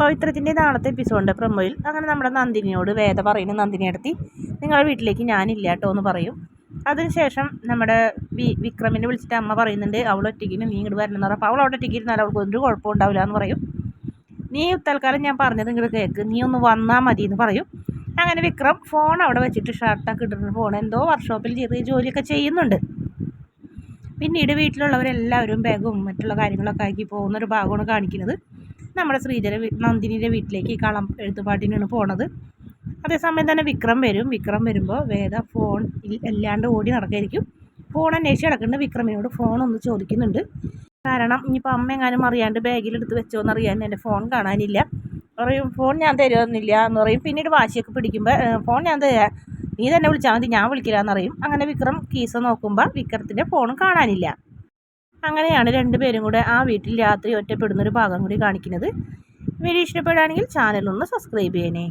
പവിത്രത്തിന്റെ നാളത്തെ എപ്പിസോഡിന്റെ പ്രൊമോയിൽ അങ്ങനെ നമ്മുടെ നന്ദിനിയോട് വേദ പറയുന്നു നന്ദിനി അടുത്തി നിങ്ങളുടെ വീട്ടിലേക്ക് ഞാനില്ല കേട്ടോ എന്ന് പറയും. അതിനുശേഷം നമ്മുടെ വി വിക്രമിനെ വിളിച്ചിട്ട് അമ്മ പറയുന്നുണ്ട് അവൾ ഒറ്റയ്ക്കിന് നീ ഇങ്ങോട്ട് വരണം എന്ന് അപ്പോൾ അവൾ അവിടെ ഒറ്റയ്ക്ക് ഇരുന്നാൽ അവൾക്ക് ഒരു കുഴപ്പമുണ്ടാവില്ല എന്ന് പറയും. നീ തൽക്കാലം ഞാൻ പറഞ്ഞത് ഇങ്ങോട്ട് കേൾക്ക് നീ ഒന്ന് വന്നാൽ മതി എന്ന് പറയും. അങ്ങനെ വിക്രം ഫോൺ അവിടെ വെച്ചിട്ട് ഷർട്ടൊക്കെ ഇട്ടിട്ട് ഫോൺ എന്തോ വർക്ക്ഷോപ്പിൽ ചെറിയ ജോലിയൊക്കെ ചെയ്യുന്നുണ്ട്. പിന്നീട് വീട്ടിലുള്ളവരെല്ലാവരും ബാഗും മറ്റുള്ള കാര്യങ്ങളൊക്കെ ആക്കി പോകുന്ന ഒരു ഭാഗമാണ് കാണിക്കുന്നത്. നമ്മുടെ ശ്രീധര നന്ദിനിയുടെ വീട്ടിലേക്ക് കളം എഴുത്തുപാട്ടിനാണ് പോണത്. അതേസമയം തന്നെ വിക്രം വരും. വിക്രം വരുമ്പോൾ വേദ ഫോൺ ഇല്ലാണ്ട് ഓടി നടക്കായിരിക്കും. ഫോൺ അന്വേഷിച്ച് കിടക്കുന്നുണ്ട് വിക്രമിനോട് ഫോൺ ഒന്ന് ചോദിക്കുന്നുണ്ട്. കാരണം ഇനിയിപ്പോൾ അമ്മ എങ്ങാനും അറിയാണ്ട് ബാഗിലെടുത്ത് വെച്ചോന്ന് അറിയാൻ എന്റെ ഫോൺ കാണാനില്ല. പറയും ഫോൺ ഞാൻ തരുമെന്നില്ല എന്ന് പറയും. പിന്നീട് വാശിയൊക്കെ പിടിക്കുമ്പോൾ ഫോൺ ഞാൻ തരാം. നീ തന്നെ വിളിച്ചാൽ മതി ഞാൻ വിളിക്കില്ല എന്നറിയും അങ്ങനെ വിക്രം കീസ നോക്കുമ്പോൾ വിക്രത്തിന്റെ ഫോൺ കാണാനില്ല. അങ്ങനെയാണ് രണ്ടുപേരും കൂടെ ആ വീട്ടിൽ രാത്രി ഒറ്റപ്പെടുന്ന ഒരു ഭാഗം കൂടി കാണിക്കുന്നത്. വീഡിയോ ഇഷ്ടപ്പെടുകയാണെങ്കിൽ ചാനലൊന്ന് സബ്സ്ക്രൈബ് ചെയ്യണേ.